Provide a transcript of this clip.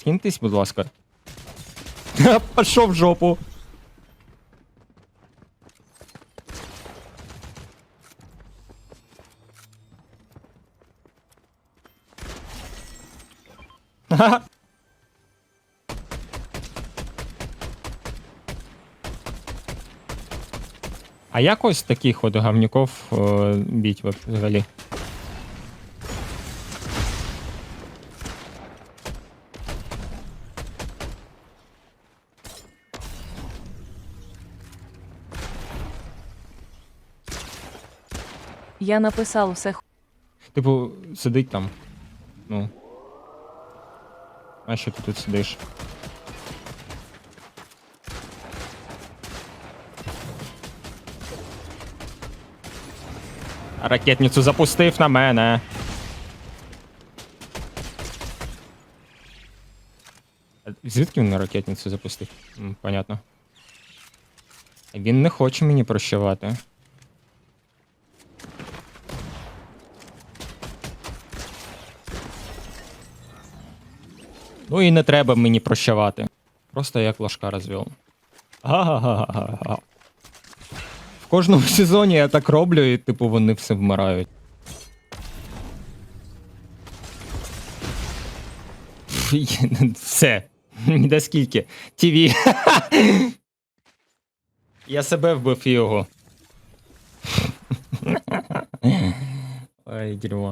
Скиньтесь, будь ласка. Пішов в жопу. А як ось таких от говнюков е, біть взагалі? Я написав все Типу, сидить там. Ну. А що ти тут сидиш? Ракетницю запустив на мене. Звідки він на ракетницю запустив? Понятно. Він не хоче мені прощавати. Ну і не треба мені прощавати. Просто як ложка розвів. Га-га-га-га-га. В кожному сезоні я так роблю, і типу вони все вмирають. Все. Ніде скільки. ТВ. Я себе вбив його. Ой, дерьмо.